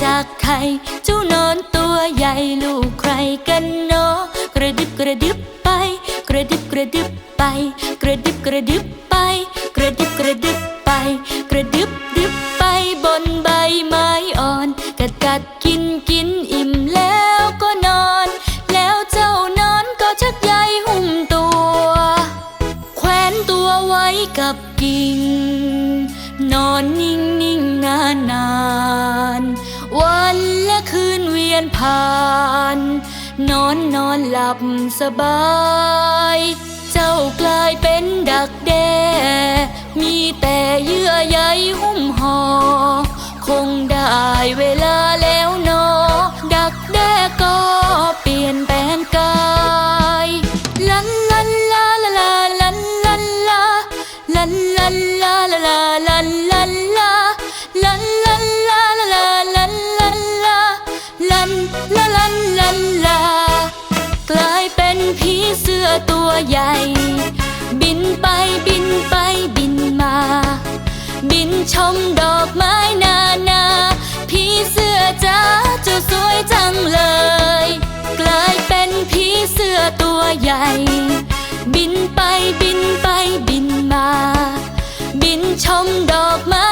จากไข่เจ้านอนตัวใหญ่ลูกใครกันเนาะกระดึบกระดึบไป กระดึบกระดึบไป กระดึบกระดึบไป กระดึบกระดึบไป กระดึบดึบไปบนใบไม้อ่อน กัดกัดกินกินอิ่มแล้วก็นอน แล้วเจ้านอนก็ชักใยหุ้มตัว แขวนตัวไว้กับกิ่งนอนนิ่งนิ่งนานนาน ยนผ่าน นอนนอนหลับสบาย เจ้ากลายเป็นดักแด้ มีแต่เยื่อใยหุ้มห่อคงได้เวลาแล้ว ใหญ่ บินไปบินไปบินมา บินชมดอกไม้นานาผีเสื้อจ้าเจ้าสวยจังเลย กลายเป็นผีเสื้อตัวใหญ่ บินไปบินไปบินมา บินชมดอกไม้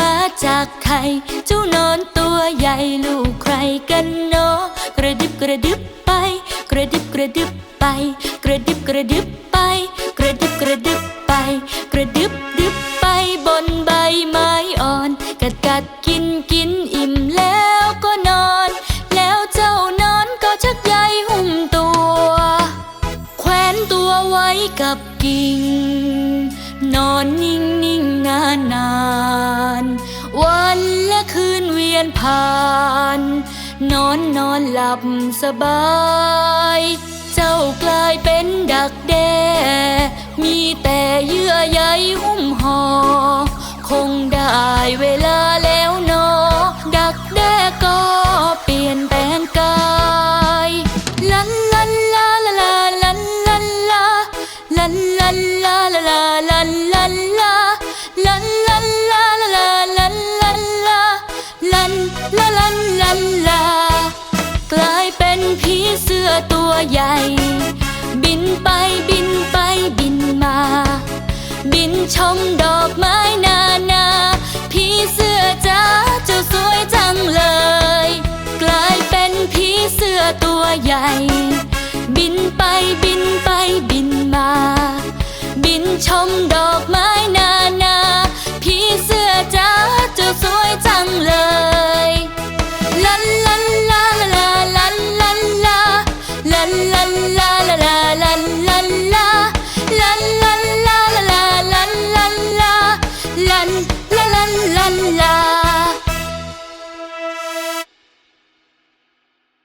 มาจากไข่เจ้านอนตัวใหญ่ลูกใครกันเนาะกระดึบกระดึบไป กระดึบกระดึบไป กระดึบกระดึบไป กระดึบกระดึบไป กระดึบดึบไปบนใบไม้อ่อน กัดกัดกินกินอิ่มแล้วก็นอน แล้วเจ้านอนก็ชักใยหุ้มตัว แขวนตัวไว้กับกิ่งนอนนิ่งนิ งนานนาน วันและคืนเวียนผ่าน นอนนอนหลับสบาย เจ้ากลายเป็นดักแด้ มีแต่เยื่อใยหุ้มห่อคงได้เวลาแล้วนอดักแด้ก็ ชมดอกไม้